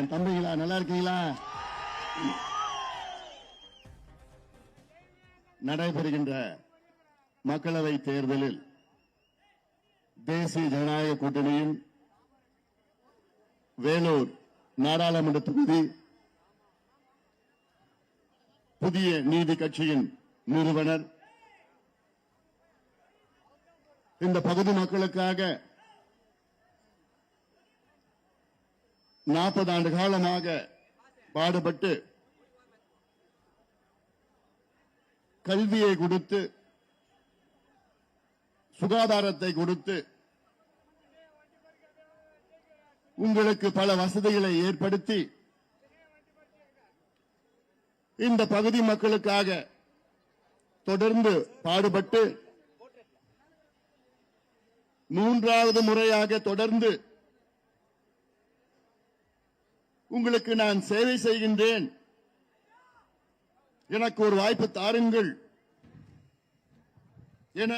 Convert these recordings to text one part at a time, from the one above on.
என் தம்பிங்களா நல்லா இருக்கீங்களா? நடைபெறுகின்ற மக்களவை தேர்தலில் தேசிய ஜனநாயக கூட்டணியின் வேலூர் நாடாளுமன்ற தொகுதி புதிய நீதி கட்சியின் நிறுவனர். இந்த பகுதி மக்களுக்காக நாற்பது ஆண்டு காலமாக பாடுபட்டு கல்வியை கொடுத்து சுகாதாரத்தை கொடுத்து உங்களுக்கு பல வசதிகளை ஏற்படுத்தி இந்த பகுதி மக்களுக்காக தொடர்ந்து பாடுபட்டு மூன்றாவது முறையாக தொடர்ந்து உங்களுக்கு நான் சேவை செய்கின்றேன். எனக்கு ஒரு வாய்ப்பு தாருங்கள். என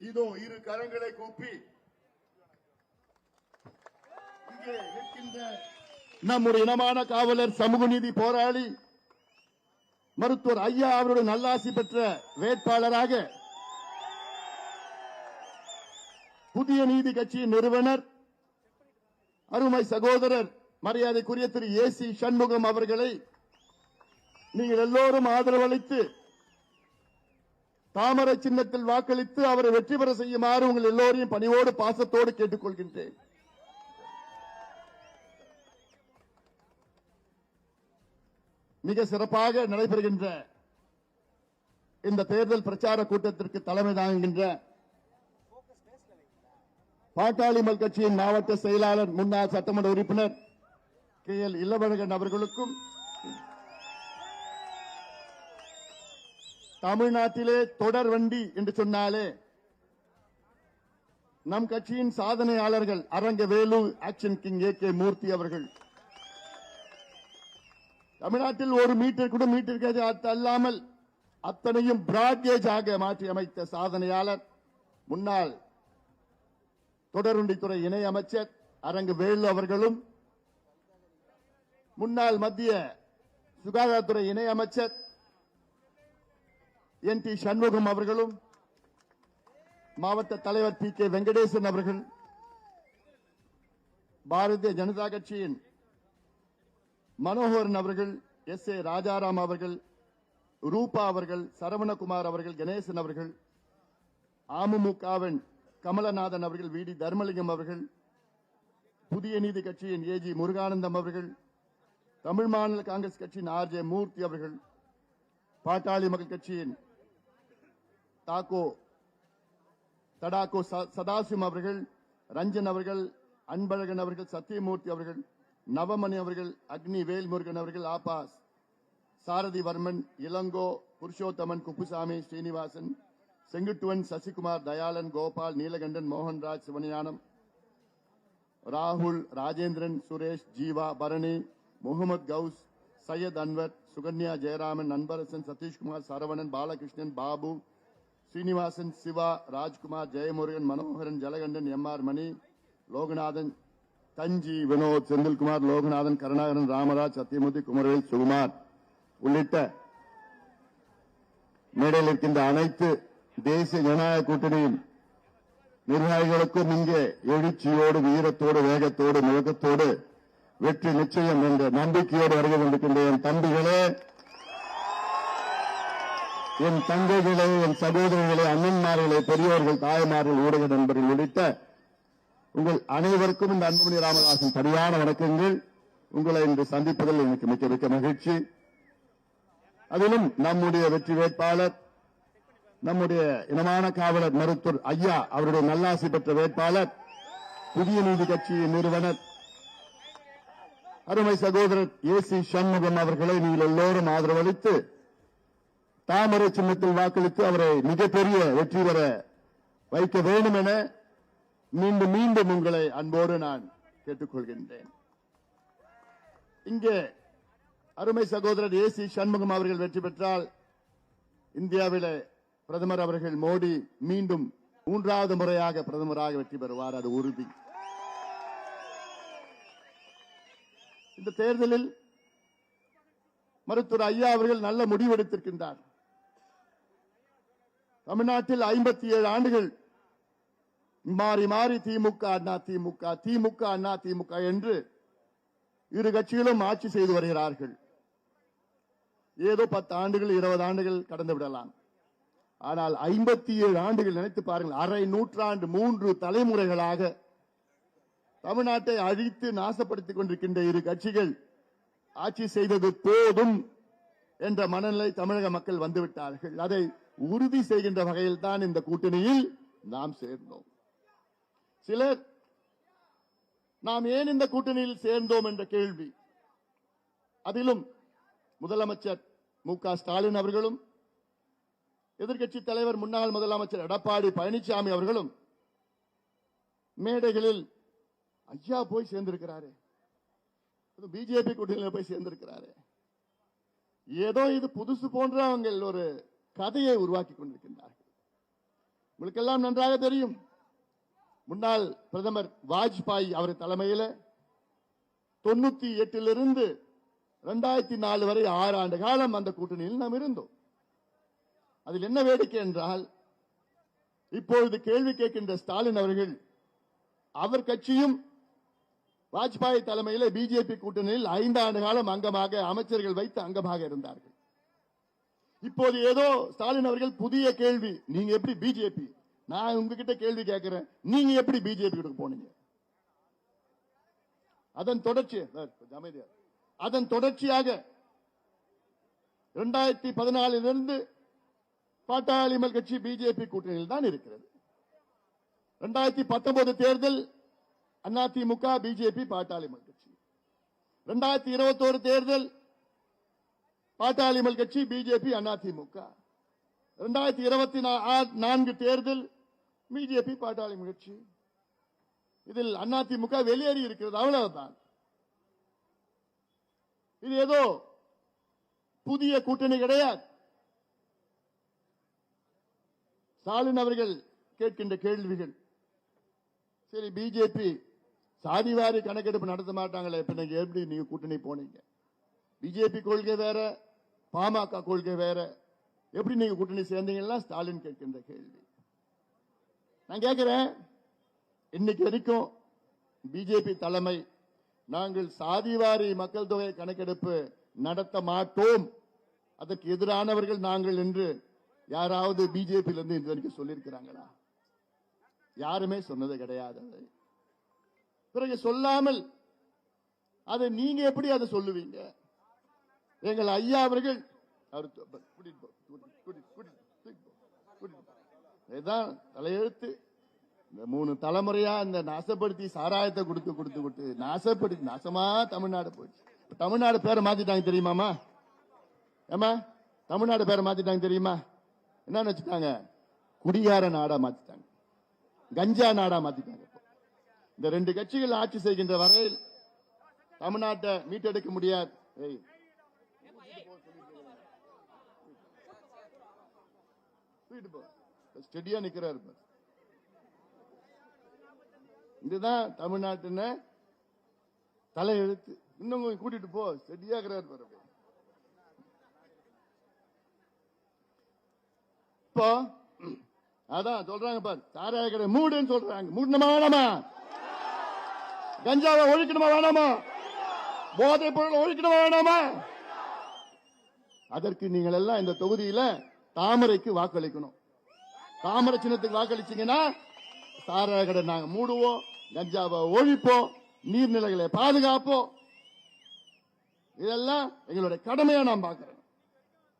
இதோ இரு கரங்களை கூப்பி இங்கே நிற்கின்ற நம்முடைய இனமான காவலர் சமூக நீதி போராளி மருத்துவர் ஐயா அவருடைய நல்லாசி பெற்ற வேட்பாளராக புதிய நீதி கட்சியின் நிறுவனர் அருமை சகோதரர் மரியாதைக்குரிய திரு ஏ சி சண்முகம் அவர்களை நீங்கள் எல்லோரும் ஆதரவளித்து தாமரை சின்னத்தில் வாக்களித்து அவரை வெற்றி பெற செய்யுமாறு உங்கள் எல்லோரையும் பணிவோடு பாசத்தோடு கேட்டுக்கொள்கின்றேன். மிக சிறப்பாக நடைபெறுகின்ற இந்த தேர்தல் பிரச்சார கூட்டத்திற்கு தலைமை தாங்குகின்ற பாட்டாளி மல் கட்சியின் மாவட்ட செயலாளர் முன்னாள் சட்டமன்ற உறுப்பினர் கே எல் இல்லவழகன் அவர்களுக்கும் தமிழ்நாட்டிலே தொடர் வண்டி என்று சொன்னாலே நம் கட்சியின் சாதனையாளர்கள் Arangavelu action king A K Murthy அவர்கள். தமிழ்நாட்டில் ஒரு மீட்டர் கூட மீட்டர் கேஜ் அல்லாமல் அத்தனையும் பிராட்கேஜ் ஆக மாற்றி அமைத்த சாதனையாளர் முன்னாள் தொடர்வண்டித்துறை இணை அமைச்சர் அரங்கு வேலு அவர்களும் முன்னாள் மத்திய சுகாதாரத்துறை இணை அமைச்சர் என் டி சண்முகம் அவர்களும் மாவட்ட தலைவர் பி கே வெங்கடேசன் அவர்கள் பாரதிய ஜனதா கட்சியின் மனோகரன் அவர்கள் எஸ் ஏ ராஜாராம் அவர்கள் ரூபா அவர்கள் சரவணகுமார் அவர்கள் கணேசன் அவர்கள் அமமுகவின் கமலநாதன் அவர்கள் வி டி தர்மலிங்கம் அவர்கள் புதிய நீதி கட்சியின் ஏஜி முருகானந்தம் அவர்கள் தமிழ் மாநில காங்கிரஸ் கட்சியின் ஆர் ஜே மூர்த்தி அவர்கள் பாட்டாளி மக்கள் கட்சியின் தாக்கோ தடாக்கோ சதாசிவம் அவர்கள் ரஞ்சன் அவர்கள் அன்பழகன் அவர்கள் சத்தியமூர்த்தி அவர்கள் நவமணி அவர்கள் அக்னி வேல்முருகன் அவர்கள் ஆபாஸ் சாரதி வர்மன் இளங்கோ புருஷோத்தமன் குப்புசாமி ஸ்ரீனிவாசன் செங்குட்டுவன் சசிகுமார் தயாளன் கோபால் நீலகண்டன் மோகன்ராஜ் சிவஞானம் ராகுல் ராஜேந்திரன் சுரேஷ் ஜீவா பரணி முகமது கவுஸ் சையத் அன்வர் சுகன்யா ஜெயராமன் அன்பரசன் சதீஷ்குமார் சரவணன் பாலகிருஷ்ணன் பாபு ஸ்ரீனிவாசன் சிவா ராஜ்குமார் ஜெயமுருகன் மனோகரன் ஜலகண்டன் எம் ஆர் மணி லோகநாதன் தஞ்சி வினோத் செந்தில்குமார் லோகநாதன் கருணாகரன் ராமராஜ் சத்தியமூர்த்தி குமரவேல் சுகுமார் உள்ளிட்ட மேடையில் இருக்கின்ற அனைத்து தேசிய ஜனநாயக கூட்டணியின் நிர்வாகிகளுக்கும் இங்கே எழுச்சியோடு வீரத்தோடு வேகத்தோடு முழக்கத்தோடு வெற்றி நிச்சயம் என்ற நம்பிக்கையோடு வருகை கொண்டிருக்கின்ற என் தம்பிகளே என் தங்கைகளே என் சகோதரர்களே அண்ணன்மார்களே பெரியோர்கள் தாய்மார்கள் ஊடக நண்பர்கள் உள்ளிட்ட உங்கள் அனைவருக்கும் இந்த அன்புமணி ராமதாசன் சரியான வணக்கங்கள். உங்களை இன்று சந்திப்பதில் எனக்கு மிக்க மிக்க மகிழ்ச்சி. அதிலும் நம்முடைய வெற்றி வேட்பாளர் நம்முடைய இனமான காவலர் மருத்துவர் ஐயா அவருடைய நல்லாசி பெற்ற வேட்பாளர் புதிய நீதி கட்சியின் நிறுவனர் அருமை சகோதரர் ஏ சி சண்முகம் அவர்களை நீங்கள் எல்லோரும் ஆதரவளித்து தாமரை சின்னத்தில் வாக்களித்து அவரை மிகப்பெரிய வெற்றி பெற வைக்க வேண்டும் என மீண்டும் மீண்டும் உங்களை அன்போடு நான் கேட்டுக்கொள்கின்றேன். இங்கே அருமை சகோதரர் ஏ சி சண்முகம் அவர்கள் வெற்றி பெற்றால் இந்தியாவில பிரதமர் அவர்கள் மோடி மீண்டும் மூன்றாவது முறையாக பிரதமராக வெற்றி பெறுவார். அது உறுதி. இந்த தேர்தலில் மருத்துவர் ஐயா அவர்கள் நல்ல முடிவெடுத்திருக்கின்றார். தமிழ்நாட்டில் ஐம்பத்தி ஏழு ஆண்டுகள் மாறி மாறி திமுக அண்ணா திமுக திமுக அண்ணா திமுக என்று இரு கட்சிகளும் ஆட்சி செய்து வருகிறார்கள். ஏதோ பத்து ஆண்டுகள் இருபது ஆண்டுகள் கடந்து விடலாம். ஆனால் ஐம்பத்தி ஏழு ஆண்டுகள் நினைத்து பாருங்கள் அரை நூற்றாண்டு மூன்று தலைமுறைகளாக தமிழ்நாட்டை அழித்து நாசப்படுத்திக் கொண்டிருக்கின்ற இரு கட்சிகள் ஆட்சி செய்தது போதும் என்ற மனநிலை தமிழக மக்கள் வந்துவிட்டார்கள். அதை உறுதி செய்கின்ற வகையில் தான் இந்த கூட்டணியில் நாம் சேர்ந்தோம். சிலர் நாம் ஏன் இந்த கூட்டணியில் சேர்ந்தோம் என்ற கேள்வி. அதிலும் முதலமைச்சர் மு க ஸ்டாலின் அவர்களும் எதிர்க்கட்சி தலைவர் முன்னாள் முதலமைச்சர் எடப்பாடி பழனிசாமி அவர்களும் மேடைகளில் ஐயா போய் சேர்ந்திருக்கிறாரு. பிஜேபி கூட்டணியில் போய் சேர்ந்திருக்கிறாரு. ஏதோ இது புதுசு போன்ற அவங்க ஒரு கதையை உருவாக்கி கொண்டிருக்கின்றார்கள். உங்களுக்கெல்லாம் நன்றாக தெரியும். முன்னாள் பிரதமர் வாஜ்பாய் அவர் தலைமையில தொண்ணூத்தி எட்டிலிருந்து ரெண்டாயிரத்தி நாலு வரை ஆறு ஆண்டு காலம் அந்த கூட்டணியில் நாம் இருந்தோம். அதில் என்ன வேடிக்கை என்றால் இப்பொழுது கேள்வி கேட்கின்ற ஸ்டாலின் அவர்கள் அவர் கட்சியும் வாஜ்பாய் தலைமையில பிஜேபி கூட்டணியில் ஐந்து ஆண்டு காலம் அங்கமாக அமைச்சர்கள் வைத்து அங்கமாக இருந்தார்கள். இப்போது ஏதோ ஸ்டாலின் அவர்கள் புதிய கேள்வி நீங்க எப்படி பிஜேபி? நான் உங்ககிட்ட கேள்வி கேட்கிறேன். நீங்க எப்படி பிஜேபி போனீங்க? அதன் தொடர்ச்சி அமைதியா. அதன் தொடர்ச்சியாக இரண்டாயிரத்தி பதினாலிலிருந்து பாட்டாளிமல் கட்சி பிஜேபி கூட்டணியில் தான் இருக்கிறது. இரண்டாயிரத்தி பத்தொன்பது தேர்தல் அதிமுக பிஜேபி பாட்டாளிமல் கட்சி. ரெண்டாயிரத்தி இருபத்தோரு தேர்தல் பாட்டாளிமல் கட்சி பிஜேபி அதிமுக. ரெண்டாயிரத்தி இருபத்தி நான்கு தேர்தல் பிஜேபி பாட்டாளிமல் கட்சி. இதில் அதிமுக வெளியேறி இருக்கிறது அவ்வளவுதான். இது ஏதோ புதிய கூட்டணி கிடையாது. ஸ்டாலின் அவர்கள் கேட்கின்ற கேள்விகள். சரி பிஜேபி சாதிவாரி கணக்கெடுப்பு நடத்த மாட்டாங்களே இப்ப நீங்க எப்படி நீங்க கூட்டணி போனீங்க? பிஜேபி கொள்கை வேற பாமக கொள்கை வேற. எப்படி நீங்க கூட்டணி சேர்ந்தீங்கன்னா ஸ்டாலின் கேட்கின்ற கேள்வி. நான் கேட்கிறேன் இன்னைக்கு வரைக்கும் பிஜேபி தலைமை நாங்கள் சாதிவாரி மக்கள் தொகை கணக்கெடுப்பு நடத்த மாட்டோம். அதற்கு எதிரானவர்கள் நாங்கள் என்று யாராவது பிஜேபியில இருந்து இது வரைக்கும் சொல்லியிருக்கிறாங்களா? யாருமே சொன்னது கிடையாது. அதை. பிறகு சொல்லாமல் அதை நீங்க எப்படி அதை சொல்லுவீங்க? எங்கள் ஐயா அவர்கள் அவர் இதுதான் தலையெழுத்து. இந்த மூணு தலைமுறையா இந்த நாசப்படுத்தி சாராயத்தை கொடுத்து கொடுத்து கொடுத்து நாசப்படுத்தி நாசமா தமிழ்நாடு போயிடுச்சு. தமிழ்நாடு பேரை மாத்திட்டாங்க தெரியுமாமா? ஏமா தமிழ்நாடு பேரை மாத்திட்டாங்க தெரியுமா? என்னன்னு வச்சுட்டாங்க குடியார நாடா மாத்திட்டாங்க. கஞ்சா நாடா மாத்திட்டாங்க. இந்த ரெண்டு கட்சிகள் ஆட்சி செய்கின்ற வரையில் தமிழ்நாட்டை மீட்டெடுக்க முடியாது. ஏய். போ. ஸ்டெடியா நிக்கிறாரு இதுதான் தமிழ்நாட்டுன்னு தலையெழுத்து இன்னும் கொஞ்சம் கூட்டிட்டு போ. ஸ்டெடியா இருக்கிறாரு பாரு இப்போ அதான் சொல்றாங்க பாரு. தாராய கடை மூடுன்னு சொல்றாங்க. மூடணுமா கஞ்சாவை ஒழிக்கணுமா வேணாமா? போதைப் பொருள் ஒழிக்கணுமா வேணாமா? அதற்கு நீங்கள் எல்லாம் இந்த தொகுதியில தாமரைக்கு வாக்களிக்கணும். தாமரை சின்னத்துக்கு வாக்களிச்சீங்கன்னா சாராய கடை நாங்க மூடுவோம் கஞ்சாவை ஒழிப்போம் நீர்நிலைகளை பாதுகாப்போம். இதெல்லாம் எங்களுடைய கடமையா நான் பாக்குறேன்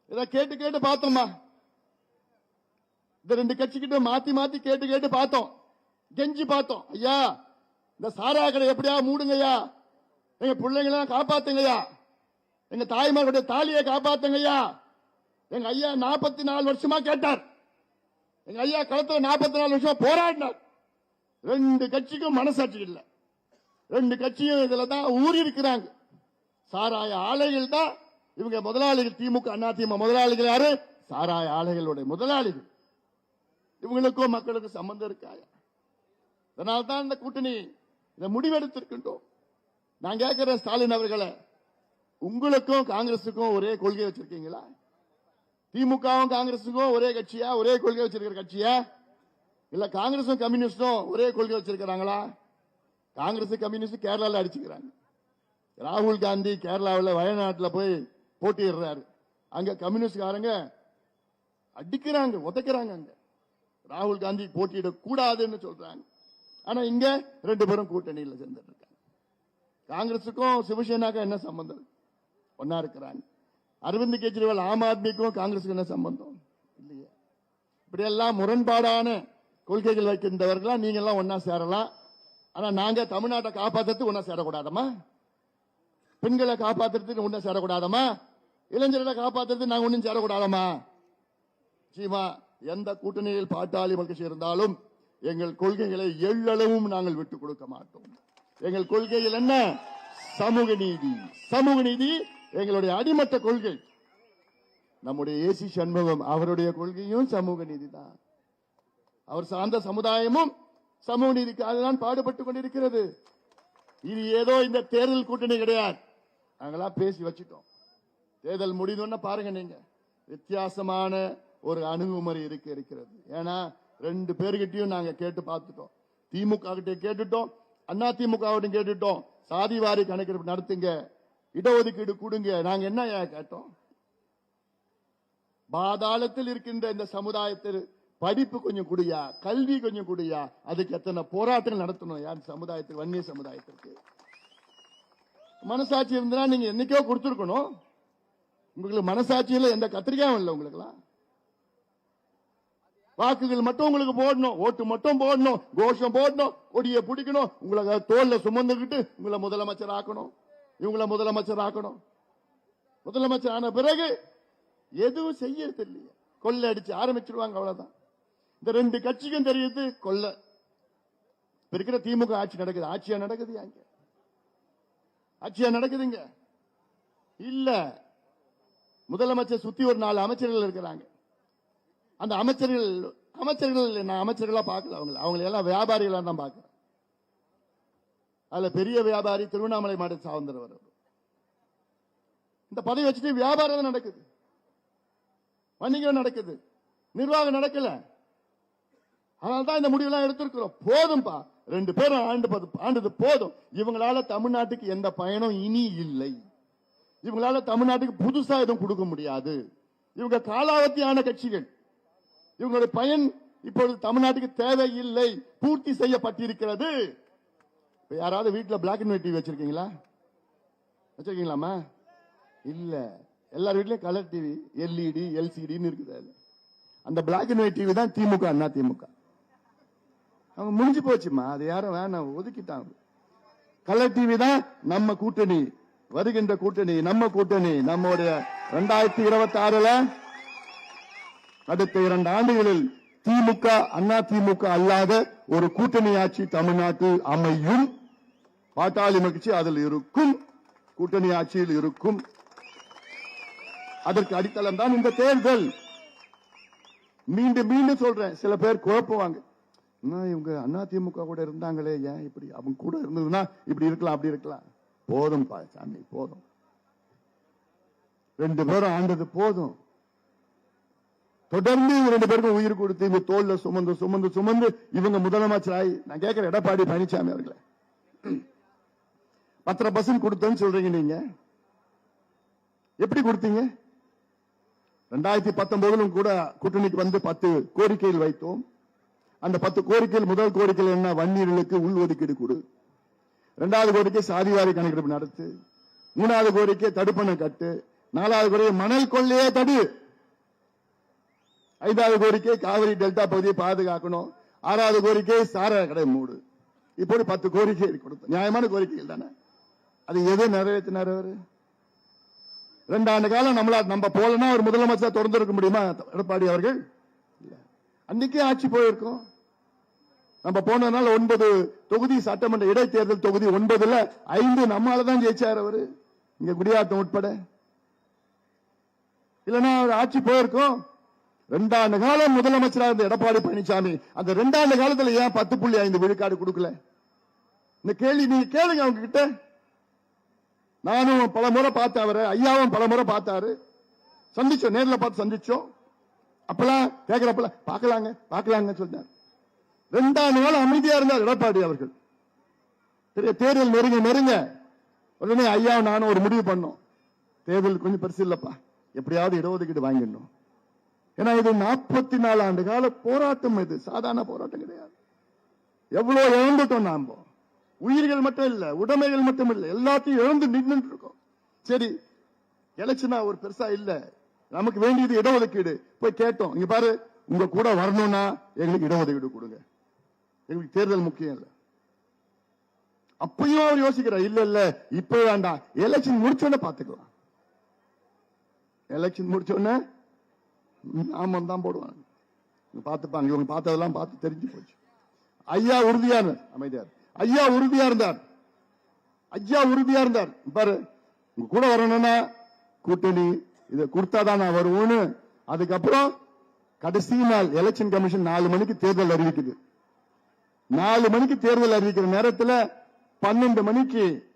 இதை கேட்டு கேட்டு பார்த்தோமா இந்த ரெண்டு கட்சிக்கிட்ட மாத்தி மாத்தி கேட்டு கேட்டு பார்த்தோம். கெஞ்சி பார்த்தோம். ஐயா இந்த சாரா கடை எப்படியா மூடுங்கய்யா? எங்க பிள்ளைங்களாம் காப்பாத்துங்கய்யா. எங்க தாய்மார்களுடைய தாலியை காப்பாத்துங்கய்யா. எங்க ஐயா நாற்பத்தி நாலு வருஷமா கேட்டார். எங்க ஐயா களத்துல நாற்பத்தி நாலு வருஷம் போராடினார். ரெண்டு கட்சிக்கும் மனசாட்சி இல்லை. ரெண்டு கட்சியும் இதுல தான் ஊறி இருக்கிறாங்க. சாராய ஆலைகள் தான் இவங்க முதலாளிகள் திமுக அண்ணா திமுக முதலாளிகள் யாரு? சாராய ஆலைகளுடைய முதலாளிகள். இவங்களுக்கும் மக்களுக்கும் சம்பந்தம் இருக்காங்க அதனால்தான் இந்த கூட்டணி இதை முடிவெடுத்திருக்கின்றோம். நான் கேட்கிறேன் ஸ்டாலின் அவர்களை உங்களுக்கும் காங்கிரசுக்கும் ஒரே கொள்கை வச்சிருக்கீங்களா? திமுகவும் காங்கிரசுக்கும் ஒரே கட்சியா? ஒரே கொள்கை வச்சிருக்கிற கட்சியா? இல்ல காங்கிரசும் கம்யூனிஸ்டும் ஒரே கொள்கை வச்சிருக்கிறாங்களா? காங்கிரஸ் கம்யூனிஸ்ட் கேரளால அடிச்சுக்கிறாங்க. ராகுல் காந்தி கேரளாவில் வயநாட்டில் போய் போட்டியிடுறாரு. அங்க கம்யூனிஸ்ட்காரங்க அடிக்கிறாங்க உதைக்கிறாங்க அங்க. ராகுல் காந்தி போட்டியிடக்கூடாதுன்னு சொல்றாங்க. ஆனா இங்க ரெண்டு பேரும் கூட்டணியில் சேர்ந்துட்டு இருக்காங்க காங்கிரசுக்கும் சிவசேனாக்கும் என்ன சம்பந்தம்? ஒன்னா இருக்கிறாங்க. அரவிந்த் கெஜ்ரிவால் ஆம் ஆத்மிக்கும் காங்கிரசுக்கும் என்ன சம்பந்தம்? இல்லையே. இப்படியெல்லாம் முரண்பாடான கொள்கைகள் வைக்கின்றவர்களா நீங்க எல்லாம் ஒன்னா சேரலாம் ஆனா நாங்க தமிழ்நாட்டை காப்பாற்றுறதுக்கு ஒன்னா சேரக்கூடாதமா பெண்களை காப்பாற்றுறதுக்கு ஒன்னும் சேரக்கூடாதமா இளைஞர்களை காப்பாற்றுறது நாங்க ஒன்றும் சேரக்கூடாதமா சீமா எந்த கூட்டணியில் பாட்டாளி மகிழ்ச்சி இருந்தாலும் எங்கள் கொள்கைகளை எள்ளளவும் நாங்கள் விட்டுக் கொடுக்க மாட்டோம். எங்கள் கொள்கைகள் என்ன? சமூக நீதி. சமூக நீதி எங்களுடைய அடிமட்ட கொள்கை. நம்முடைய ஏசி சண்முகம் அவருடைய கொள்கையும் சமூக நீதி தான் அவர் சார்ந்த சமுதாயமும் சமூக நீதிக்காக தான் பாடுபட்டுக் கொண்டிருக்கிறது. இது ஏதோ இந்த தேர்தல் கூட்டணி கிடையாது. நாங்களாம் பேசி வச்சுட்டோம். தேர்தல் முடிந்தோன்னு பாருங்க நீங்க. வித்தியாசமான ஒரு அணுகுமுறை இருக்க இருக்கிறது. ஏன்னா ரெண்டு பேர்கிட்டையும் நாங்க கேட்டு பார்த்துட்டோம். திமுக கிட்டே கேட்டுட்டோம். அண்ணா திமுக கேட்டுட்டோம். சாதிவாரி கணக்கெடுப்பு நடத்துங்க. இடஒதுக்கீடு கொடுங்க. நாங்க என்ன ஏன் கேட்டோம்? பாதாளத்தில் இருக்கின்ற இந்த சமுதாயத்தில் படிப்பு கொஞ்சம் குடியா? கல்வி கொஞ்சம் குடியா? அதுக்கு எத்தனை போராட்டங்கள் நடத்தணும் யார் சமுதாயத்துக்கு வன்னிய சமுதாயத்திற்கு? மனசாட்சி இருந்தா நீங்க என்னைக்கோ கொடுத்துருக்கணும். உங்களுக்கு மனசாட்சியில எந்த கத்திரிக்காயும் இல்லை உங்களுக்குலாம் வாக்குகள் மட்டும் உங்களுக்கு போடணும் ஓட்டு மட்டும் போடணும் கோஷம் போடணும் கொடியை பிடிக்கணும் உங்களை தோல்ல சுமந்துக்கிட்டு உங்களை முதலமைச்சர் ஆக்கணும் இவங்கள முதலமைச்சர் ஆக்கணும். முதலமைச்சர் ஆன பிறகு எதுவும் செய்யறது இல்லையா. கொள்ளை அடிச்சு ஆரம்பிச்சிருவாங்க அவ்வளவுதான். இந்த ரெண்டு கட்சிக்கும் தெரியுது கொள்ளை. இப்ப இருக்கிற திமுக ஆட்சி நடக்குது. ஆட்சியா நடக்குது அங்க ஆட்சியா நடக்குதுங்க. இல்ல முதலமைச்சர் சுத்தி ஒரு நாலு அமைச்சர்கள் இருக்கிறாங்க. அந்த அமைச்சர்கள் அமைச்சர்கள் நான் அமைச்சர்களாக பார்க்கல அவங்கள. அவங்களை எல்லாம் வியாபாரிகளாக தான் பார்க்குறேன் அதில் பெரிய வியாபாரி திருவண்ணாமலை மாவட்ட சாவந்தரவர் இந்த பதவி வச்சுட்டு வியாபாரம் தான் நடக்குது? வணிகம் நடக்குது. நிர்வாகம் நடக்கல. அதனால தான் இந்த முடிவெல்லாம் எடுத்திருக்கிறோம். போதும்பா. ரெண்டு பேரும் ஆண்டு ஆண்டது போதும். இவங்களால தமிழ்நாட்டுக்கு எந்த பயனும் இனி இல்லை. இவங்களால தமிழ்நாட்டுக்கு புதுசா எதுவும் கொடுக்க முடியாது. இவங்க காலாவதியான கட்சிகள். இவங்களுடைய பயன் இப்பொழுது தமிழ்நாட்டுக்கு தேவையில்லை. பூர்த்தி செய்யப்பட்டிருக்கிறது. யாராவது வீட்டில் பிளாக் அண்ட் ஒயிட் டிவி வச்சிருக்கீங்களா? வச்சிருக்கீங்களாமா இல்ல. எல்லார் வீட்லயும் கலர் டிவி எல்இடி எல்சிடின்னு இருக்குது அதுல. அந்த பிளாக் அண்ட் ஒயிட் டிவி தான் திமுக அண்ணா திமுக. அவங்க முடிஞ்சு போச்சுமா அது யாரும் வேணாம். ஒதுக்கிட்டாங்க. கலர் டிவி தான் நம்ம கூட்டணி. வருகின்ற கூட்டணி நம்ம கூட்டணி. நம்முடைய ரெண்டாயிரத்தி இருபத்தி ஆறுல அடுத்த இரண்டு ஆண்டுகளில் திமுக அண்ணா திமுக அல்லாத ஒரு கூட்டணி ஆட்சி தமிழ்நாட்டில் அமையும். பாட்டாளி மகிழ்ச்சி அதில் இருக்கும். கூட்டணி ஆட்சியில் இருக்கும். அதற்கு அடித்தளம் தான் இந்த தேர்தல். மீண்டும் மீண்டும் சொல்றேன் சில பேர் குழப்புவாங்க. இவங்க அண்ணா திமுக கூட இருந்தாங்களே ஏன் இப்படி அவங்க கூட இருந்ததுன்னா இப்படி இருக்கலாம் அப்படி இருக்கலாம். போதும் பா சாமி போதும். ரெண்டு பேரும் ஆண்டது போதும். தொடர்ந்து ரெண்டு பேருக்கும் உயிர் கொடுத்து இந்த தோல்ல சுமந்து சுமந்து சுமந்து இவங்க முதலமைச்சர் ஆகி நான் கேட்கிற எடப்பாடி பழனிசாமி அவர்களே. பத்தரை பர்சன்ட் கொடுத்தேன்னு சொல்றீங்க நீங்க. எப்படி கொடுத்தீங்க? ரெண்டாயிரத்தி பத்தொன்பதிலும் கூட கூட்டணிக்கு வந்து பத்து கோரிக்கையில் வைத்தோம். அந்த பத்து கோரிக்கையில் முதல் கோரிக்கையில் என்ன? வன்னியர்களுக்கு உள் ஒதுக்கீடு கொடு. இரண்டாவது கோரிக்கை சாதிவாரி கணக்கெடுப்பு நடத்து. மூணாவது கோரிக்கை தடுப்பணை கட்டு. நாலாவது கோரிக்கை மணல் கொள்ளையே தடு. ஐந்தாவது கோரிக்கை காவிரி டெல்டா பகுதியை பாதுகாக்கணும். ஆறாவது கோரிக்கை சார கடை மூடு. இப்படி பத்து கோரிக்கை கொடுத்தோம் நியாயமான கோரிக்கைகள் தானே? அது எது நிறைவேற்றினார் அவரு? ரெண்டாண்டு காலம் நம்மள நம்ம போலனா ஒரு முதலமைச்சர் தொடர்ந்து இருக்க முடியுமா எடப்பாடி அவர்கள்? அன்னைக்கே ஆட்சி போயிருக்கோம். நம்ம போனதுனால ஒன்பது தொகுதி சட்டமன்ற இடைத்தேர்தல் தொகுதி ஒன்பதுல ஐந்து நம்மால தான் ஜெயிச்சார் அவரு. இங்க குடியாத்தம் உட்பட. இல்லைன்னா அவர் ஆட்சி போயிருக்கோம். ரெண்டாண்டு காலம் முதலமைச்சராக இருந்த எடப்பாடி பழனிசாமி அந்த ரெண்டாண்டு காலத்துல ஏன் பத்து புள்ளி ஐந்து விழுக்காடு கொடுக்கல? இந்த கேள்வி நீங்க கேளுங்க அவங்க கிட்ட நானும் பல முறை பார்த்தேன் அவரை ஐயாவும் பல முறை பார்த்தாரு. சந்திச்சோம் நேரில் பார்த்து சந்திச்சோம். அப்பெல்லாம் கேட்கிறப்பெல்லாம் பார்க்கலாங்க பார்க்கலாங்க சொன்னார் ரெண்டாண்டு நாள் அமைதியா இருந்தார் எடப்பாடி அவர்கள். பெரிய தேர்தல் நெருங்க நெருங்க உடனே ஐயா நானும் ஒரு முடிவு பண்ணோம். தேர்தல் கொஞ்சம் பெருசு இல்லப்பா. எப்படியாவது இடஒதுக்கீடு வாங்கிடணும். ஏன்னா இது நாற்பத்தி நாலு ஆண்டு கால போராட்டம் இது. சாதாரண போராட்டம் கிடையாது. எவ்வளவு இழந்துட்டோம் நாம. உயிர்கள் மட்டும் இல்ல உடைமைகள் மட்டும் இல்ல எல்லாத்தையும் இழந்து நின்று இருக்கோம் சரி எலெக்ஷனா ஒரு பெருசா இல்ல. நமக்கு வேண்டியது இடஒதுக்கீடு. போய் கேட்டோம். இங்க பாரு உங்க கூட வரணும்னா எங்களுக்கு இடஒதுக்கீடு கொடுங்க. எங்களுக்கு தேர்தல் முக்கியம் இல்ல. அப்பயும் அவர் யோசிக்கிறார் இல்ல இல்ல இப்ப வேண்டாம். எலெக்ஷன் முடிச்சோடனே பாத்துக்கலாம் எலெக்ஷன் முடிச்சோடனே ஆமாம் தான் போடுவாங்க. இவங்க பார்த்துப்பாங்க. இவங்க பார்த்ததெல்லாம் பார்த்து தெரிஞ்சு போச்சு. ஐயா உறுதியா அமைதியார். ஐயா உறுதியா இருந்தார். ஐயா உறுதியா இருந்தார். பாரு உங்க கூட வரணும்னா கூட்டணி இதை கொடுத்தாதான் நான் வருவோம்னு அதுக்கப்புறம் கடைசி நாள் எலெக்ஷன் கமிஷன் நாலு மணிக்கு தேர்தல் அறிவிக்குது. நாலு மணிக்கு தேர்தல் அறிவிக்கிற நேரத்துல பன்னெண்டு மணிக்கு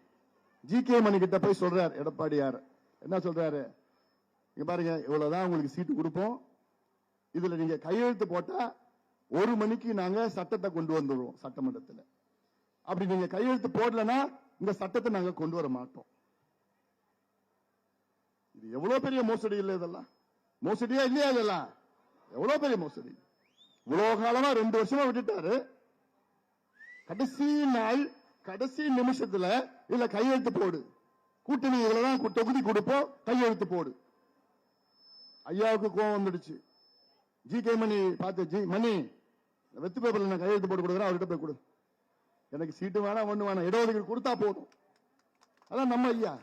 ஜி கே மணி கிட்ட போய் சொல்றார் எடப்பாடியார். என்ன சொல்றாரு? இங்க பாருங்க இவ்வளவுதான் உங்களுக்கு சீட்டு கொடுப்போம். இதுல நீங்க கையெழுத்து போட்டா ஒரு மணிக்கு நாங்க சட்டத்தை கொண்டு வந்துடுவோம் சட்டமன்றத்துல. அப்படி நீங்க கையெழுத்து போடலன்னா இந்த சட்டத்தை நாங்க கொண்டு வர மாட்டோம். இது எவ்வளவு பெரிய மோசடி இல்லை இதெல்லாம். மோசடியா இல்லையா இதெல்லாம்? எவ்வளவு பெரிய மோசடி. இவ்வளவு காலமா ரெண்டு வருஷமா விட்டுட்டாரு. கடைசி நாள் கடைசி நிமிஷத்துல இல்ல கையெழுத்து போடு. கூட்டணி இதுலதான் தொகுதி கொடுப்போம் கையெழுத்து போடு. ஐயாவுக்கு கோவம் வந்துடுச்சு. ஜி கே மணி பார்த்து ஜி மணி வெத்து பேப்பர்ல நான் கையெழுத்து போட்டு கொடுக்குறேன் அவர்கிட்ட போய் கொடு. எனக்கு சீட்டு வேணாம் ஒண்ணு வேணாம் இடஒதுக்கீடு கொடுத்தா போதும். அதான் நம்ம ஐயா.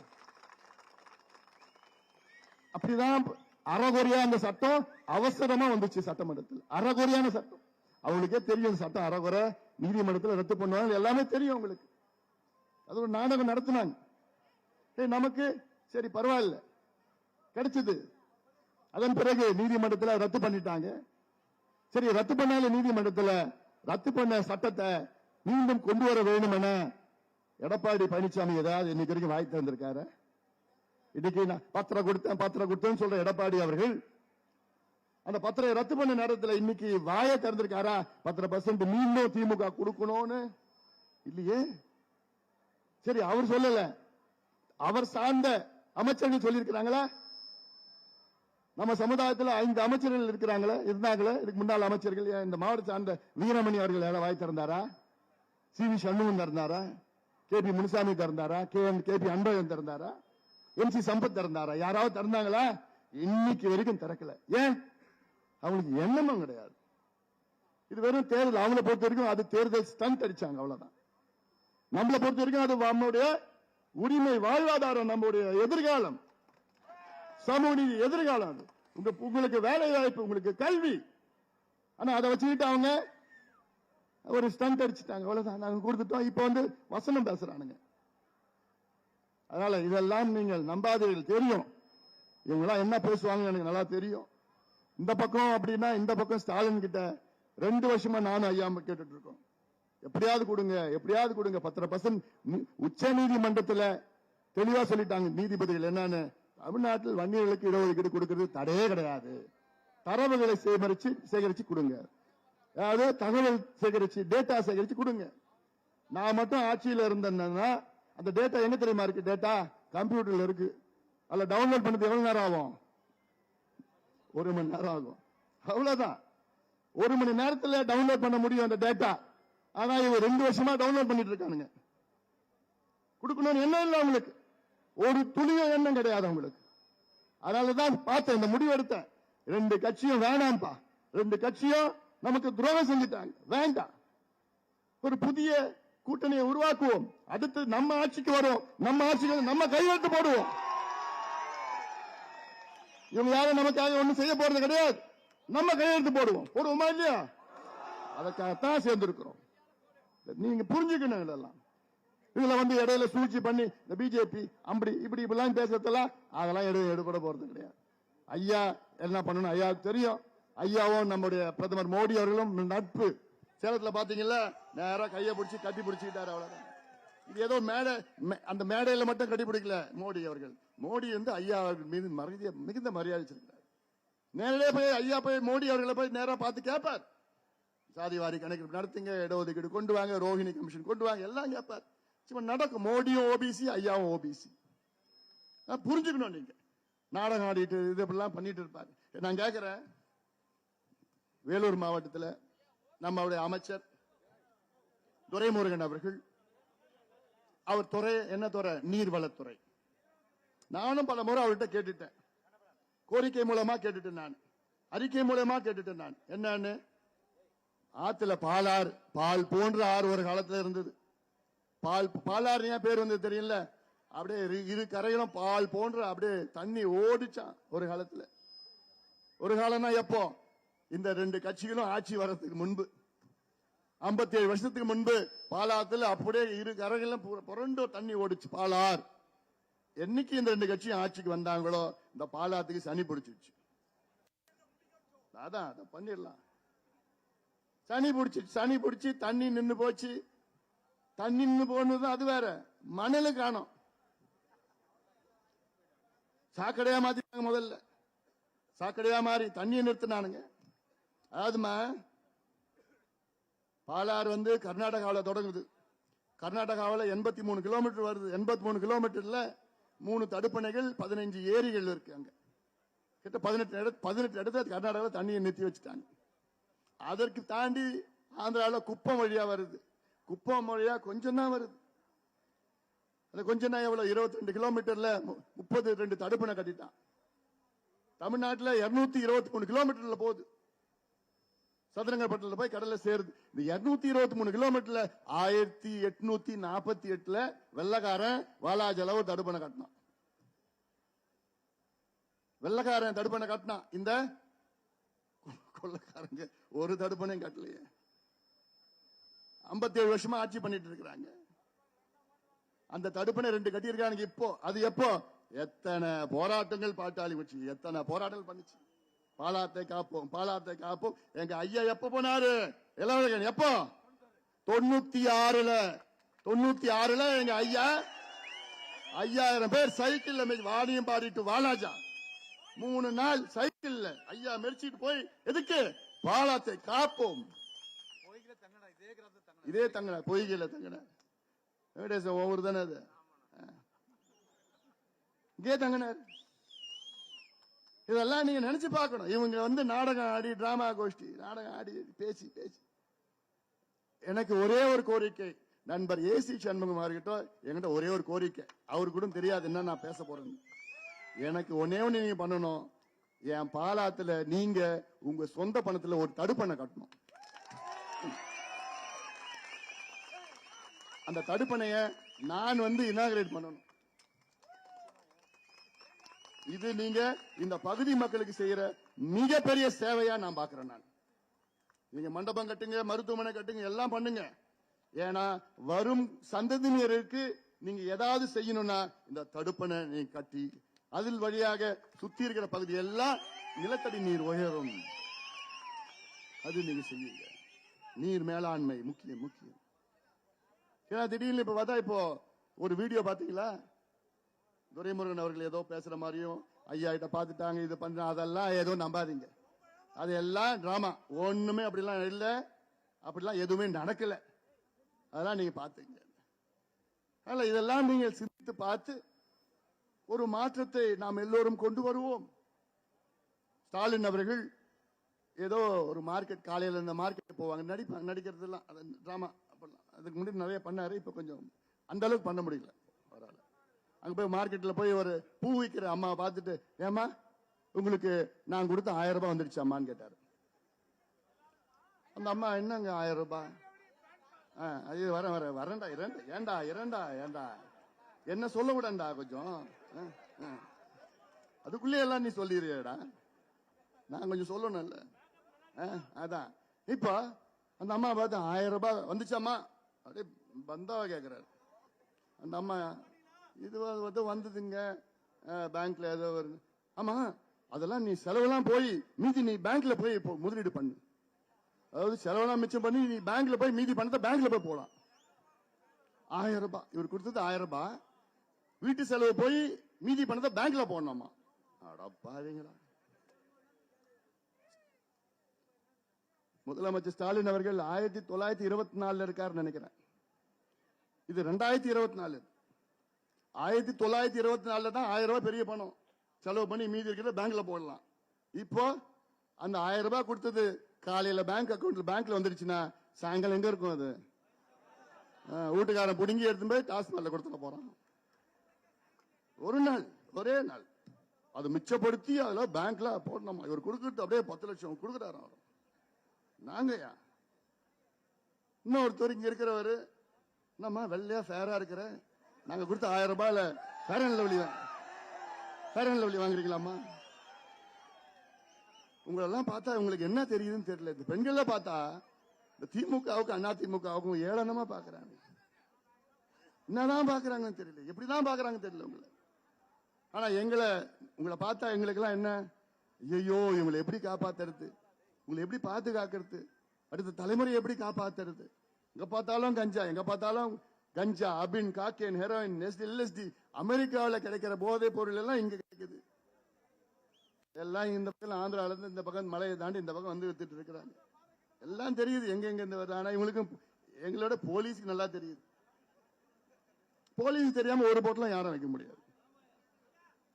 அப்படிதான் அறகுறையா அந்த சட்டம் அவசரமா வந்துச்சு சட்டமன்றத்தில். அறகுறையான சட்டம். அவங்களுக்கே தெரியும் சட்டம் அறகுறை நீதிமன்றத்தில் ரத்து பண்ணுவாங்க எல்லாமே தெரியும் உங்களுக்கு அது ஒரு நாடகம் நடத்தினாங்க. நமக்கு சரி பரவாயில்ல. கிடைச்சது. அதன் பிறகு நீதிமன்றத்தில் ரத்து பண்ணிட்டாங்க. சரி ரத்து பண்ணால நீதிமன்றத்தில் ரத்து பண்ண சட்டத்தை மீண்டும் கொண்டு வர வேண்டும் என எடப்பாடி பழனிசாமி ஏதாவது இன்னைக்கு வரைக்கும் வாய் திறந்திருக்காரு இன்னைக்கு நான் பத்திரம் கொடுத்தேன் பத்திரம் கொடுத்தேன்னு சொல்ற எடப்பாடி அவர்கள் அந்த பத்திரம் ரத்து பண்ண நேரத்தில் இன்னைக்கு வாயை திறந்திருக்காரா? பத்திர பர்சன்ட் மீண்டும் திமுக கொடுக்கணும்னு? இல்லையே? சரி அவர் சொல்லல. அவர் சார்ந்த அமைச்சர்கள் சொல்லியிருக்கிறாங்களா? நம்ம சமுதாயத்தில் ஐந்து அமைச்சர்கள் இருக்கிறாங்களே இருந்தாங்களே இதுக்கு முன்னாள் அமைச்சர்கள் ஏன் இந்த மாவட்ட சார்ந்த வீரமணி அவர்கள் யாராவது வாய் திறந்தாரா சி வி சண்முகம் திறந்தாரா K P Munusamy திறந்தாரா K N K P Anbazhagan திறந்தாரா M C Sampath திறந்தாரா யாராவது திறந்தாங்களா இன்னைக்கு வரைக்கும் திறக்கல. ஏன்? அவங்களுக்கு எண்ணமும் கிடையாது. இது வெறும் தேர்தல். அவங்கள பொறுத்த வரைக்கும் அது தேர்தல் ஸ்டண்ட் அடிச்சாங்க அவ்வளவுதான். நம்மளை பொறுத்த வரைக்கும் அது நம்முடைய உரிமை வாழ்வாதாரம் நம்முடைய எதிர்காலம். சமூக நீதி எதிர்காலம். அது உங்களுக்கு வேலை வாய்ப்பு உங்களுக்கு கல்வி. ஆனா அதை வச்சுக்கிட்டு அவங்க ஒரு ஸ்டண்ட் அடிச்சுட்டாங்க. அவ்வளவுதான். நாங்க கொடுத்துட்டோம். இப்ப வந்து வசனம் பேசுறானுங்க. அதனால இதெல்லாம் நீங்கள் நம்பாதீர்கள். தெரியும். இவங்கெல்லாம் என்ன பேசுவாங்க எனக்கு நல்லா தெரியும். இந்த பக்கம் அப்படின்னா இந்த பக்கம் ஸ்டாலின் கிட்ட ரெண்டு வருஷமா நானும் ஐயா கேட்டுட்டு இருக்கோம் எப்படியாவது கொடுங்க எப்படியாவது கொடுங்க. பத்தரை பர்சன்ட் உச்ச நீதிமன்றத்துல தெளிவா சொல்லிட்டாங்க நீதிபதிகள் என்னன்னு. தமிழ்நாட்டில் வன்னியர்களுக்கு இடஒதுக்கீடு கொடுக்கிறது தடையே கிடையாது. தரவுகளை சேகரிச்சு சேகரிச்சு கொடுங்க. அதாவது தகவல் சேகரிச்சு டேட்டா சேகரிச்சு கொடுங்க. நான் மட்டும் ஆட்சியில் இருந்தேன்னா அந்த டேட்டா எங்க தெரியுமா இருக்கு? டேட்டா கம்ப்யூட்டர்ல இருக்கு. அதுல டவுன்லோட் பண்ணது எவ்வளவு நேரம் ஆகும்? ஒரு மணி நேரம் ஆகும். அவ்வளவுதான். ஒரு மணி நேரத்தில் டவுன்லோட் பண்ண முடியும் அந்த டேட்டா ஆனா இவங்க ரெண்டு வருஷமா டவுன்லோட் பண்ணிட்டு இருக்கானுங்க. கொடுக்கணும்னு என்ன இல்லை அவங்களுக்கு. ஒரு துளிய எண்ணம் கிடையாது அவங்களுக்கு. அதனாலதான் பார்த்தேன் இந்த முடிவு எடுத்தேன். ரெண்டு கட்சியும் வேணாம்பா ரெண்டு கட்சியும் நமக்கு துரோகம் செஞ்சுட்டாங்க. வேண்டாம். ஒரு புதிய கூட்டணியை உருவாக்குவோம். அடுத்து நம்ம ஆட்சிக்கு வரும் நம்ம ஆட்சிக்கு வந்து நம்ம கையெழுத்து போடுவோம். இவங்க யாரும் நமக்காக ஒண்ணும் செய்ய போறது கிடையாது. நம்ம கையெழுத்து போடுவோம். போடுவோமா இல்லையா? அதற்காகத்தான் சேர்ந்திருக்கிறோம். நீங்க புரிஞ்சுக்கணும் இதெல்லாம். இதுல வந்து இடையில சூழ்ச்சி பண்ணி இந்த பிஜேபி அப்படி இப்படி இப்படிலாம் பேசுறதெல்லாம் அதெல்லாம் எடு எடுபட போறது கிடையாது. ஐயா என்ன பண்ணணும்? ஐயா தெரியும். ஐயாவும் நம்முடைய பிரதமர் மோடி அவர்களும் நட்பு. சேலத்துல பாத்தீங்களா நேரா கையை பிடிச்சி கட்டி பிடிச்சிக்கிட்டாரு அவ்வளவுதான். இது ஏதோ மேடை மே- அந்த மேடையில மட்டும் கட்டிப்பிடிக்கல மோடி அவர்கள். மோடி வந்து ஐயா அவர்கள் மீது மரியாதை மிகுந்த மரியாதை வச்சிருக்கிறார். நேரடியாக போய் ஐயா போய் மோடி அவர்களை போய் நேரா பார்த்து கேட்பார். சாதிவாரி கணக்கெடுப்பு நடத்துங்க இடஒதுக்கீடு கொண்டு வாங்க ரோஹிணி கமிஷன் கொண்டு வாங்க எல்லாம் கேட்பார். சும்மா நடக்கும் மோடியும் ஓபிசி ஐயாவும் ஓபிசி புரிஞ்சுக்கணும் நீங்க. நாடகம் ஆடிட்டு இது இப்படிலாம் பண்ணிட்டு இருப்பாரு. நான் கேட்கிறேன் வேலூர் மாவட்டத்தில் நம்மளுடைய அமைச்சர் துரைமுருகன் அவர்கள் அவர் துறை என்ன துறை? நீர்வளத்துறை. நானும் பல முறை அவர்கிட்ட கேட்டுட்டேன். கோரிக்கை மூலமா கேட்டுட்டேன் நான். அறிக்கை மூலமா கேட்டுட்டேன் நான். என்னன்னு? ஆத்துல பாலார் பால் போன்ற ஆறு ஒரு காலத்துல இருந்தது. பால் பாலாறு ஏன் பேர் வந்தது தெரியல அப்படியே இரு- இரு கரைகளும் பால் போன்ற அப்படியே தண்ணி ஓடிச்சான் ஒரு காலத்துல. ஒரு காலம்னா எப்போ? இந்த ரெண்டு கட்சிகளும் ஆட்சி வர்றதுக்கு முன்பு. 57 ஏழு வருஷத்துக்கு முன்பு பாலாத்துல அப்படியே இரு கரைகளும் புரண்டு தண்ணி ஓடிச்சு பாலார். என்னைக்கு இந்த ரெண்டு கட்சியும் ஆட்சிக்கு வந்தாங்களோ இந்த பாலாத்துக்கு சனி பிடிச்சிருச்சு. அதான் அதை பண்ணிடலாம். சனி பிடிச்சி சனி பிடிச்சி தண்ணி நின்று போச்சு. தண்ணின்னு போனது அது வேற. மணலு காணும். சாக்கடையா மாத்திட்டாங்க முதல்ல. சாக்கடையா மாறி தண்ணியை நிறுத்தினானுங்க. அதாவதுமா பாலாறு வந்து கர்நாடகாவில் தொடங்குது. கர்நாடகாவில் எண்பத்தி மூணு கிலோமீட்டர் வருது. எண்பத்தி மூணு கிலோமீட்டர்ல மூணு தடுப்பணைகள் பதினஞ்சு ஏரிகள் இருக்கு அங்க. கிட்ட பதினெட்டு இடத்து பதினெட்டு இடத்துல கர்நாடகாவில் தண்ணியை நிறுத்தி வச்சுட்டாங்க. அதற்கு தாண்டி ஆந்திராவில் குப்பம் வழியா வருது. குப்பம் மழையா கொஞ்சம் தான் வருது. அது கொஞ்சம் தான் எவ்வளவு? இருபத்தி ரெண்டு கிலோமீட்டர்ல முப்பது ரெண்டு தடுப்பணை கட்டிட்டான். தமிழ்நாட்டில் இருநூத்தி இருபத்தி மூணு கிலோமீட்டர்ல போகுது. சதுரங்கப்பட்டில போய் கடல்ல சேருது. இந்த இருநூத்தி இருபத்தி மூணு கிலோமீட்டர்ல ஆயிரத்தி எட்நூத்தி நாற்பத்தி எட்டுல வெள்ளக்காரன் வாலாஜலவு தடுப்பணை கட்டினான். வெள்ளக்காரன் தடுப்பணை கட்டினான். இந்த கொள்ளக்காரங்க ஒரு தடுப்பணையும் கட்டலையே. 57 ஏழு வருஷமா ஆட்சி பண்ணிட்டு இருக்கிறாங்க. அந்த தடுப்பணை ரெண்டு கட்டியிருக்காங்க இப்போ. அது எப்போ? எத்தனை போராட்டங்கள் பாட்டாளி வச்சு எத்தனை போராட்டங்கள் பண்ணுச்சு. பாலாத்தை காப்போம் பாலாத்தை காப்போம். எங்க ஐயா எப்ப போனாரு? இளவழகன் எப்போ? தொண்ணூத்தி ஆறுல தொண்ணூத்தி ஆறுல எங்க ஐயா? ஐயாயிரம் பேர் சைக்கிள்ல வாணியம் பாடிட்டு வாலாஜா. மூணு நாள் சைக்கிள்ல ஐயா மெரிச்சிட்டு போய் எதுக்கு? பாலாத்தை காப்போம். இதே தங்கன பொய்கையில தங்கன வெங்கடேசன் ஒவ்வொரு தானே அது? இங்கே தங்கினார் இதெல்லாம் நீங்க நினைச்சு பார்க்கணும். இவங்க வந்து நாடகம் ஆடி டிராமா கோஷ்டி நாடகம் ஆடி பேசி பேசி. எனக்கு ஒரே ஒரு கோரிக்கை. நண்பர் ஏசி சண்முகம் இருக்கட்டும் என்கிட்ட ஒரே ஒரு கோரிக்கை. அவருக்கு கூட தெரியாது என்ன நான் பேச போறேன்னு. எனக்கு ஒன்னே ஒண்ணு நீங்க பண்ணணும். என் பாலாத்துல நீங்க உங்க சொந்த பணத்துல ஒரு தடுப்பணை கட்டணும். அந்த தடுப்பணைய நான் வந்து இனாகிரேட் பண்ணணும். இது நீங்க இந்த பகுதி மக்களுக்கு செய்யற மிகப்பெரிய சேவையா நான் பாக்குறேன் நான். நீங்க மண்டபம் கட்டுங்க மருத்துவமனை கட்டுங்க எல்லாம் பண்ணுங்க. ஏன்னா வரும் சந்ததியினருக்கு நீங்க ஏதாவது செய்யணும்னா இந்த தடுப்பணை நீங்க கட்டி அதில் வழியாக சுத்தி இருக்கிற பகுதி எல்லாம் நிலத்தடி நீர் உயரும். அது நீங்க செய்யுங்க. நீர் மேலாண்மை முக்கியம் முக்கியம். ஏன்னா திடீர்னு இப்ப பார்த்தா இப்போ ஒரு வீடியோ பாத்தீங்களா துரைமுருகன் அவர்கள் ஏதோ பேசுற மாதிரியும் ஐயா கிட்ட பாத்துட்டாங்க இது பண்ற அதெல்லாம் ஏதோ நம்பாதீங்க. அது எல்லாம் டிராமா ஒண்ணுமே அப்படிலாம் இல்ல. அப்படிலாம் எதுவுமே நடக்கல. அதெல்லாம் நீங்க பாத்துங்க அதனால இதெல்லாம் நீங்க சிந்தித்து பார்த்து ஒரு மாற்றத்தை நாம் எல்லோரும் கொண்டு வருவோம். ஸ்டாலின் அவர்கள் ஏதோ ஒரு மார்க்கெட் காலையில இந்த மார்க்கெட் போவாங்க. நடிப்பாங்க நடிக்கிறதெல்லாம் டிராமா அதுக்கு முன்னாடி நிறைய பண்ணாரு இப்ப கொஞ்சம் அந்த அளவுக்கு பண்ண முடியல. அவரால் அங்க போய் மார்க்கெட்ல போய் ஒரு பூ விற்கிற அம்மாவை பார்த்துட்டு ஏமா உங்களுக்கு நான் கொடுத்த ஆயிரம் ரூபாய் வந்துடுச்சு அம்மான்னு கேட்டாரு. அந்த அம்மா என்னங்க ஆயிரம் ரூபாய்? ஆ, ஐயோ வரேன் வரேன் வரேன்டா இரண்டா ஏண்டா இரண்டா ஏண்டா என்ன சொல்ல விடண்டா கொஞ்சம். ஆ, ஆ. அதுக்குள்ளே எல்லாம் நீ சொல்லிடுறியடா. நான் கொஞ்சம் சொல்லணும்ல. ஆ, அதான். இப்போ அந்த அம்மா பார்த்து ஆயிரம் ரூபாய் வந்துச்சாம்மா அப்படியே பந்தாவை கேட்கிறாரு அந்த அம்மா இது வந்து வந்ததுங்க. பேங்க்ல ஏதோ வருது ஆமா அதெல்லாம் நீ செலவெல்லாம் போய் மீதி நீ பேங்க்ல போய் முதலீடு பண்ணு. அதாவது செலவெல்லாம் மிச்சம் பண்ணி நீ பேங்க்ல போய் மீதி பணத்தை பேங்க்ல போய் போலாம். ஆயிரம் ரூபாய். இவர் கொடுத்தது ஆயிரம் ரூபாய். வீட்டு செலவு போய் மீதி பணத்தை பேங்க்ல போடணுமா? அடப்பாதீங்களா முதலமைச்சர் ஸ்டாலின் அவர்கள் ஆயிரத்தி தொள்ளாயிரத்தி இருபத்தி நாலுல இருக்காருன்னு நினைக்கிறேன். இது ரெண்டாயிரத்தி இருபத்தி நாலு. ஆயிரத்தி தொள்ளாயிரத்தி இருபத்தி நாலுல தான் ஆயிரம் ரூபாய் பெரிய பணம். செலவு பண்ணி மீதி இருக்கிறத பேங்க்ல போடலாம். இப்போ அந்த ஆயிரம் ரூபாய் கொடுத்தது காலையில பேங்க் அக்கவுண்ட்ல பேங்க்ல வந்துருச்சுன்னா சாயங்காலம் எங்க இருக்கும் அது? வீட்டுக்காரன் புடுங்கி எடுத்து போய் டாஸ்மார்ல கொடுத்துட போறான். ஒரு நாள் ஒரே நாள். அது மிச்சப்படுத்தி அதில் பேங்க்ல போடணுமா? இவர் கொடுக்கறது அப்படியே பத்து லட்சம் கொடுக்குறாரு அவர். நாங்கயா? இன்னொருத்தர் இங்க இருக்கிறவரு என்னம்மா வெள்ளையா ஃபேரா இருக்கிற? நாங்க கொடுத்த ஆயிரம் ரூபாயில fair and lovely fair and lovely வாங்குறீங்களாமா உங்களெல்லாம் பார்த்தா உங்களுக்கு என்ன தெரியுதுன்னு தெரியல. இந்த பெண்கள்ல பார்த்தா இந்த திமுகவுக்கும் அண்ணா திமுகவுக்கும் ஏளனமா பாக்குறாங்க. என்னதான் பாக்குறாங்கன்னு தெரியல. எப்படிதான் பாக்குறாங்க தெரியல உங்களை. ஆனா எங்களை உங்களை பார்த்தா எங்களுக்கு எல்லாம் என்ன? ஐயோ இவங்களை எப்படி காப்பாத்துறது? உங்களை எப்படி பாதுகாக்கிறது? அடுத்த தலைமுறை எப்படி காப்பாத்துறது? எங்க பார்த்தாலும் கஞ்சா எங்க பார்த்தாலும் கஞ்சா அபின் காக்கேன் ஹெரோயின் எல்எஸ்டி அமெரிக்காவில் கிடைக்கிற போதைப் பொருள் எல்லாம் இங்க கிடைக்குது. எல்லாம் இந்த பக்கம் ஆந்திரால இருந்து இந்த பக்கம் மலையை தாண்டி இந்த பக்கம் வந்து வித்துட்டு இருக்கிறாங்க. எல்லாம் தெரியுது எங்க எங்க இருந்து வருது ஆனா இவங்களுக்கும் எங்களோட போலீஸ்க்கு நல்லா தெரியுது. போலீஸ் தெரியாம ஒரு போட்டெல்லாம் யாரும் வைக்க முடியாது.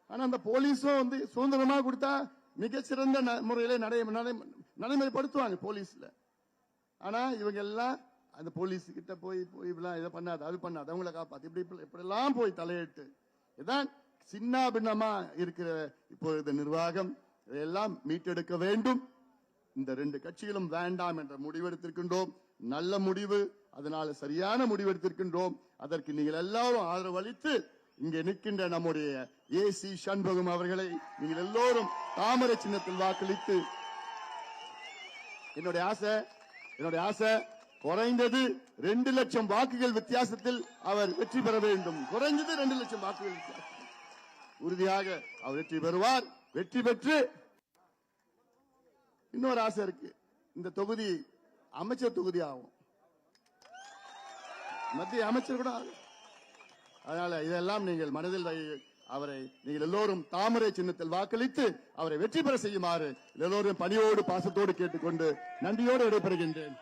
ஆனா அந்த போலீஸும் வந்து சுதந்திரமா கொடுத்தா மிகச்சிறந்த ந- முறையில நடை நடை- நடைமுறைப்படுத்துவாங்க போலீஸ்ல. ஆனா இவங்க எல்லாம் அந்த போலீஸ் கிட்ட போய் போய் இப்படிலாம் இதை பண்ணாது அது பண்ணாது அவங்கள காப்பாத்து. இப்படி இப்படிலாம் போய் தலையிட்டு இதான் சின்ன பின்னமா இருக்கிற இப்போ இந்த நிர்வாகம். இதையெல்லாம் மீட்டெடுக்க வேண்டும். இந்த ரெண்டு கட்சிகளும் வேண்டாம் என்ற முடிவெடுத்திருக்கின்றோம் நல்ல முடிவு அதனால சரியான முடிவெடுத்திருக்கின்றோம் அதற்கு நீங்கள் எல்லாரும் ஆதரவு அளித்து இங்கே நிற்கின்ற நம்முடைய ஏ சி சண்பகம் அவர்களை நீங்கள் எல்லோரும் தாமரை சின்னத்தில் வாக்களித்து. என்னுடைய ஆசை என்னுடைய ஆசை குறைந்தது ரெண்டு லட்சம் வாக்குகள் வித்தியாசத்தில் அவர் வெற்றி பெற வேண்டும். குறைந்தது ரெண்டு லட்சம் வாக்குகள் வித்தியாசம் உறுதியாக அவர் வெற்றி பெறுவார். வெற்றி பெற்று இன்னொரு ஆசை இருக்கு. இந்த தொகுதி அமைச்சர் தொகுதி ஆகும். மத்திய அமைச்சர் கூட ஆகும். அதனால இதெல்லாம் நீங்கள் மனதில் அவரை நீங்கள் எல்லோரும் தாமரை சின்னத்தில் வாக்களித்து அவரை வெற்றி பெற செய்யுமாறு எல்லோரும் பணியோடு பாசத்தோடு கேட்டுக்கொண்டு நன்றியோடு விடைபெறுகின்றேன்.